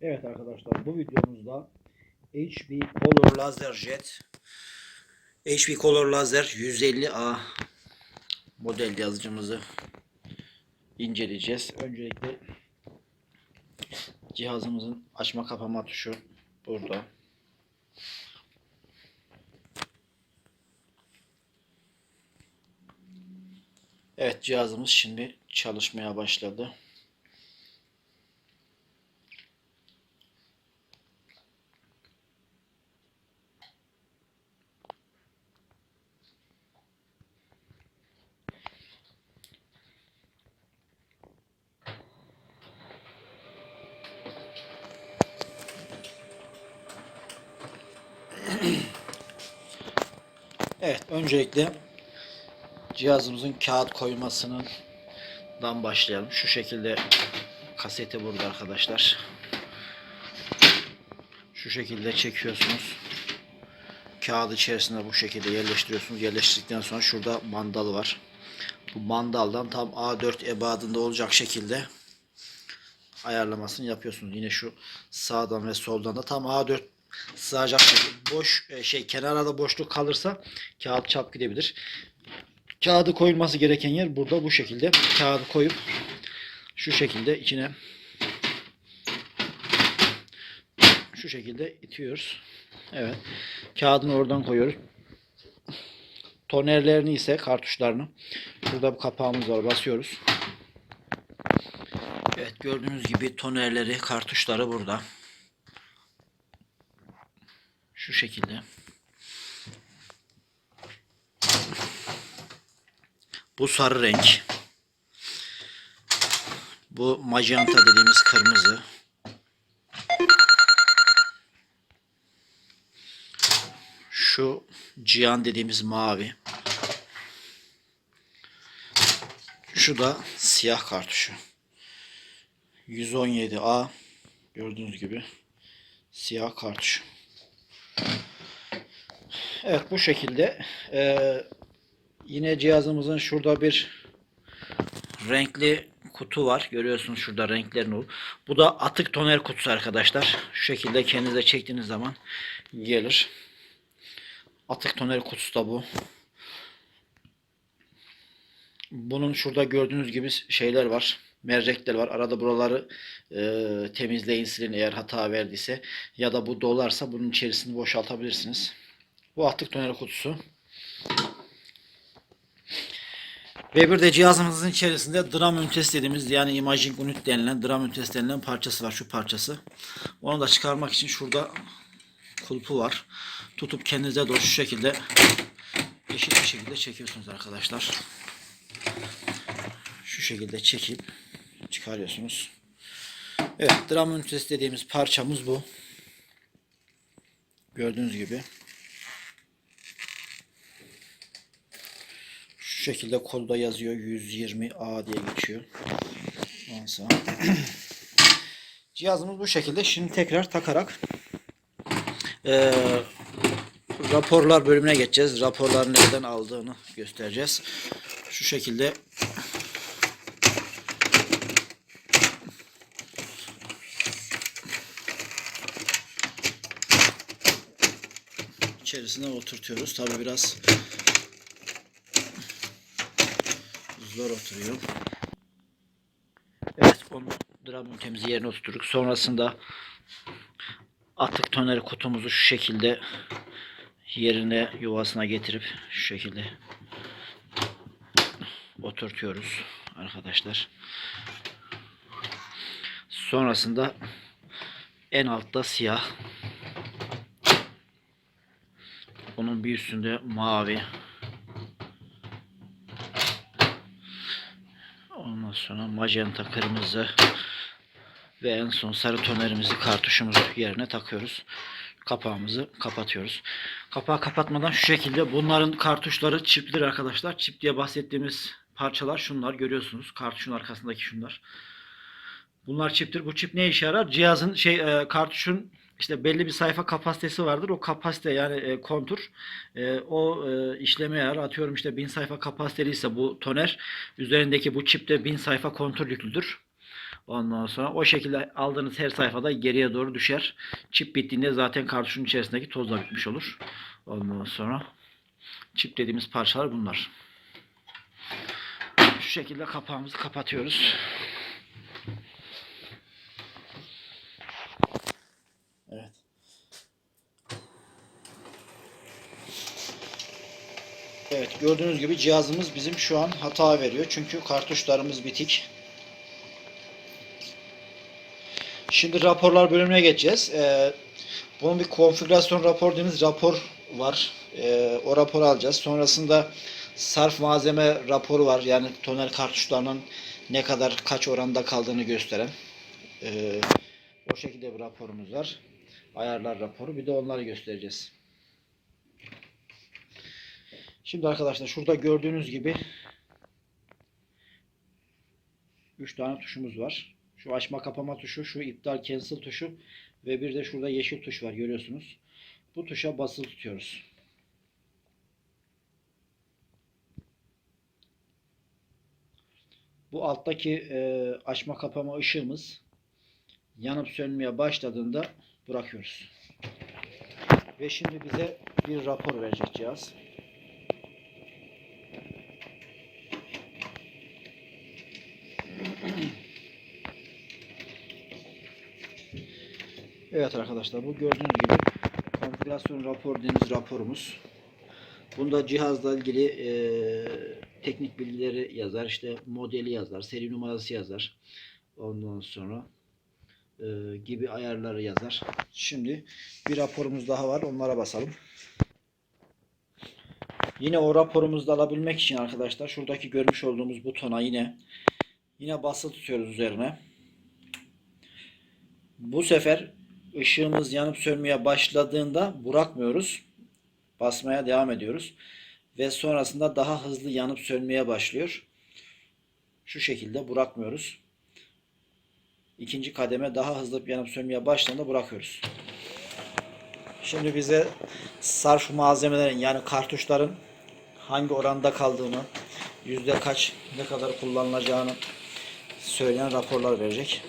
Evet arkadaşlar bu videomuzda HP Color Laser Jet HP Color Laser 150A model yazıcımızı inceleyeceğiz. Öncelikle cihazımızın açma kapama tuşu burada. Evet cihazımız şimdi çalışmaya başladı. Evet, öncelikle cihazımızın kağıt koymasından başlayalım. Şu şekilde kaseti burada arkadaşlar. Şu şekilde çekiyorsunuz. Kağıdı içerisine bu şekilde yerleştiriyorsunuz. Yerleştirdikten sonra şurada mandal var. Bu mandaldan tam A4 ebadında olacak şekilde ayarlamasını yapıyorsunuz. Yine şu sağdan ve soldan da tam A4 sığacak boş e, şey kenarda boşluk kalırsa kağıt çap gidebilir. Kağıdı koyulması gereken yer burada bu şekilde. Kağıdı koyup şu şekilde içine şu şekilde itiyoruz. Evet. Kağıdını oradan koyuyoruz. Tonerlerini ise kartuşlarını burada bir kapağımız var. Basıyoruz. Evet gördüğünüz gibi tonerleri, kartuşları burada. Şu şekilde. Bu sarı renk. Bu magenta dediğimiz kırmızı. Şu cihan dediğimiz mavi. Şu da siyah kartuşu. 117A gördüğünüz gibi siyah kartuş. Evet bu şekilde Ee, yine cihazımızın şurada bir renkli kutu var. Görüyorsunuz şurada renklerin olur. Bu da atık toner kutusu arkadaşlar. Şu şekilde kendinize çektiğiniz zaman gelir. Atık toner kutusu da bu. Bunun şurada gördüğünüz gibi şeyler var. Mercekler var. Arada buraları e, temizleyin silin eğer hata verdiyse. Ya da bu dolarsa bunun içerisini boşaltabilirsiniz. Bu atık toner kutusu. Ve bir de cihazımızın içerisinde drum ünitesi dediğimiz yani imaging unit denilen drum ünitesi denilen parçası var. Şu parçası. Onu da çıkarmak için şurada kulpu var. Tutup kendinize doğru şu şekilde eşit bir şekilde çekiyorsunuz arkadaşlar. Şu şekilde çekip çıkarıyorsunuz. Evet, drum ünitesi dediğimiz parçamız bu. Gördüğünüz gibi. Şekilde kolda yazıyor 120A diye geçiyor. Cihazımız bu şekilde. Şimdi tekrar takarak eee, raporlar bölümüne geçeceğiz. Raporları nereden aldığını göstereceğiz. Şu şekilde içerisine oturtuyoruz. Tabi biraz zor oturuyor. Evet, onu dram ünitemizi yerine oturttuk. Sonrasında atık toneri kutumuzu şu şekilde yerine yuvasına getirip şu şekilde oturtuyoruz arkadaşlar. Sonrasında en altta siyah onun bir üstünde mavi ondan sonra magenta kırmızı ve en son sarı tonerimizi kartuşumuzu yerine takıyoruz. Kapağımızı kapatıyoruz. Kapağı kapatmadan şu şekilde bunların kartuşları çiplir arkadaşlar. Çip diye bahsettiğimiz parçalar şunlar görüyorsunuz. Kartuşun arkasındaki şunlar. Bunlar çiptir. Bu çip ne işe yarar? Cihazın şey e, kartuşun işte belli bir sayfa kapasitesi vardır. O kapasite yani e, kontur e, o e, işleme yarar. Atıyorum işte 1000 sayfa kapasiteliyse bu toner üzerindeki bu çipte 1000 sayfa kontur yüklüdür. Ondan sonra o şekilde aldığınız her sayfada geriye doğru düşer. Çip bittiğinde zaten kartuşun içerisindeki toz da bitmiş olur. Ondan sonra çip dediğimiz parçalar bunlar. Şu şekilde kapağımızı kapatıyoruz. Evet. Evet gördüğünüz gibi cihazımız bizim şu an hata veriyor. Çünkü kartuşlarımız bitik. Şimdi raporlar bölümüne geçeceğiz. Ee, bunun bir konfigürasyon rapor dediğimiz rapor var. Ee, o raporu alacağız. Sonrasında sarf malzeme raporu var. Yani toner kartuşlarının ne kadar kaç oranda kaldığını gösteren. Ee, o şekilde bir raporumuz var. Ayarlar raporu. Bir de onları göstereceğiz. Şimdi arkadaşlar şurada gördüğünüz gibi 3 tane tuşumuz var. Şu açma kapama tuşu, şu iptal cancel tuşu ve bir de şurada yeşil tuş var görüyorsunuz. Bu tuşa basılı tutuyoruz. Bu alttaki e, açma kapama ışığımız yanıp sönmeye başladığında bırakıyoruz. Ve şimdi bize bir rapor verecek cihaz. Evet arkadaşlar bu gördüğünüz gibi konfigürasyon rapor dediğimiz raporumuz. Bunda cihazla ilgili e, teknik bilgileri yazar, işte modeli yazar, seri numarası yazar. Ondan sonra e, gibi ayarları yazar. Şimdi bir raporumuz daha var. Onlara basalım. Yine o raporumuzu da alabilmek için arkadaşlar şuradaki görmüş olduğumuz butona yine yine basılı tutuyoruz üzerine. Bu sefer ışığımız yanıp sönmeye başladığında bırakmıyoruz. Basmaya devam ediyoruz. Ve sonrasında daha hızlı yanıp sönmeye başlıyor. Şu şekilde bırakmıyoruz. İkinci kademe daha hızlı yanıp sönmeye başladığında bırakıyoruz. Şimdi bize sarf malzemelerin yani kartuşların hangi oranda kaldığını, yüzde kaç, ne kadar kullanılacağını söyleyen raporlar verecek.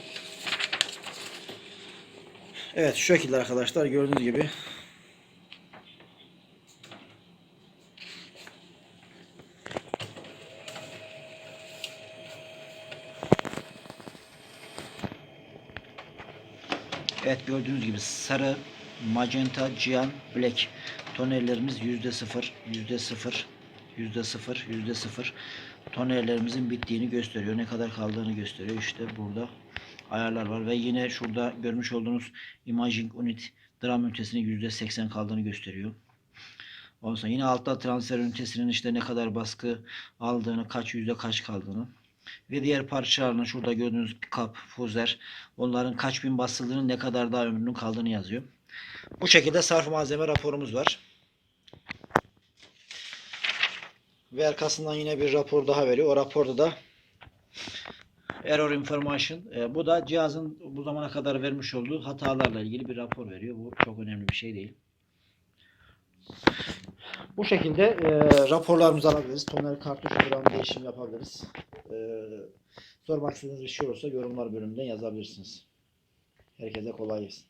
Evet şu şekilde arkadaşlar gördüğünüz gibi Evet gördüğünüz gibi sarı, magenta, cyan, black tonerlerimiz yüzde sıfır, yüzde sıfır, yüzde sıfır, yüzde sıfır tonerlerimizin bittiğini gösteriyor. Ne kadar kaldığını gösteriyor. İşte burada ayarlar var ve yine şurada görmüş olduğunuz imaging unit dram ünitesinin yüzde seksen kaldığını gösteriyor. Ondan yine altta transfer ünitesinin işte ne kadar baskı aldığını, kaç yüzde kaç kaldığını ve diğer parçalarının şurada gördüğünüz pick-up, fuzer onların kaç bin basıldığını ne kadar daha ömrünün kaldığını yazıyor. Bu şekilde sarf malzeme raporumuz var. Ve arkasından yine bir rapor daha veriyor. O raporda da error information. E, bu da cihazın bu zamana kadar vermiş olduğu hatalarla ilgili bir rapor veriyor. Bu çok önemli bir şey değil. Bu şekilde e, raporlarımızı alabiliriz. Toner kartuş gram değişim yapabiliriz. E, sormak istediğiniz bir şey olursa yorumlar bölümünden yazabilirsiniz. Herkese kolay gelsin.